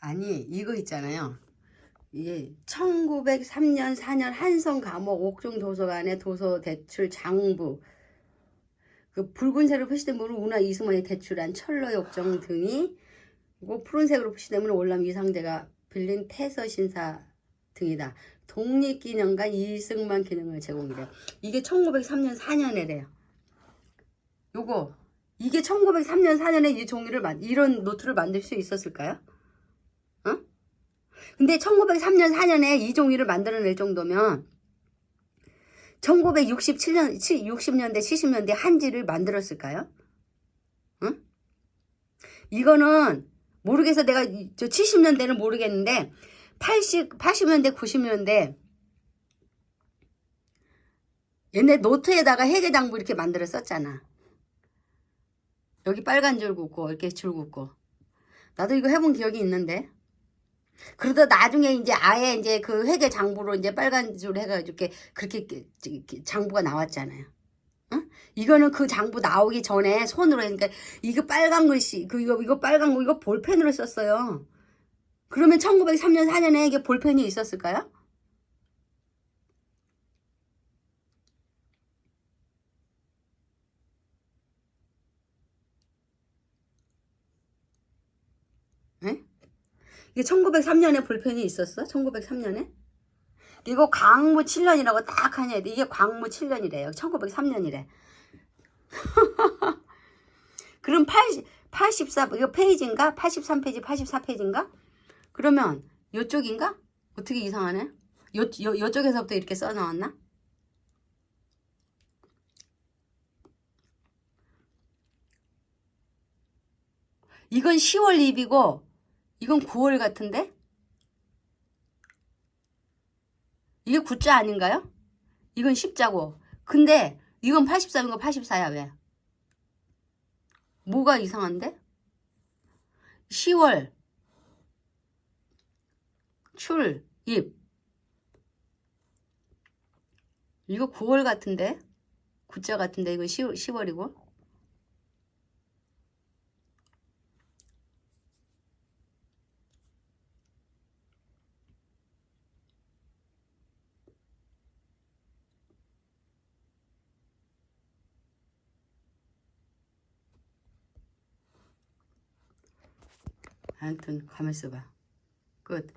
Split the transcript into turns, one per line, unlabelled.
아니 이거 있잖아요. 이게 1903년 4년 한성 감옥 옥중 도서관의 도서 대출 장부 그 붉은색으로 표시된 문은 운하 이승만이 대출한 철로 역정 등이 그리고 푸른색으로 표시된 문은 월남 이상재가 빌린 태서 신사 등이다. 독립기념관 이승만 기능을 제공이래. 이게 1903년 4년에 래요. 요거 이게 1903년 4년에 이 종이를 만 이런 노트를 만들 수 있었을까요? 어? 근데 1903년 4년에 이 종이를 만들어낼 정도면 1967년 60년대 70년대 한지를 만들었을까요? 응? 이거는 모르겠어 내가 이- 저 70년대는 모르겠는데 80 80년대 90년대 옛날 노트에다가 해계당부 이렇게 만들어 썼잖아. 여기 빨간 줄 긋고 이렇게 줄 긋고 나도 이거 해본 기억이 있는데 그러다 나중에 이제 아예 이제 그 회계 장부로 이제 빨간 줄 해가지고 그렇게 장부가 나왔잖아요. 응? 이거는 그 장부 나오기 전에 손으로 그러니까 이거 빨간 글씨 그 이거 이거 빨간 거 이거 볼펜으로 썼어요. 그러면 1903년 4년에 이게 볼펜이 있었을까요? 에? 이게 1903년에 볼펜이 있었어? 1903년에? 이거 광무 7년이라고 딱 하냐 이게 광무 7년이래요. 1903년이래. 그럼 80, 84 이거 페이지인가? 83페이지, 84페이지인가? 그러면 요쪽인가? 어떻게 이상하네? 요, 요, 요쪽에서부터 이렇게 써 나왔나? 이건 10월 입이고 이건 9월 같은데? 이게 9자 아닌가요? 이건 10자고. 근데 이건 83이고 84야 왜? 뭐가 이상한데? 10월 출, 입 이거 9월 같은데? 9자 같은데 이거 10, 10월이고 아무튼 가만 있어봐. 끝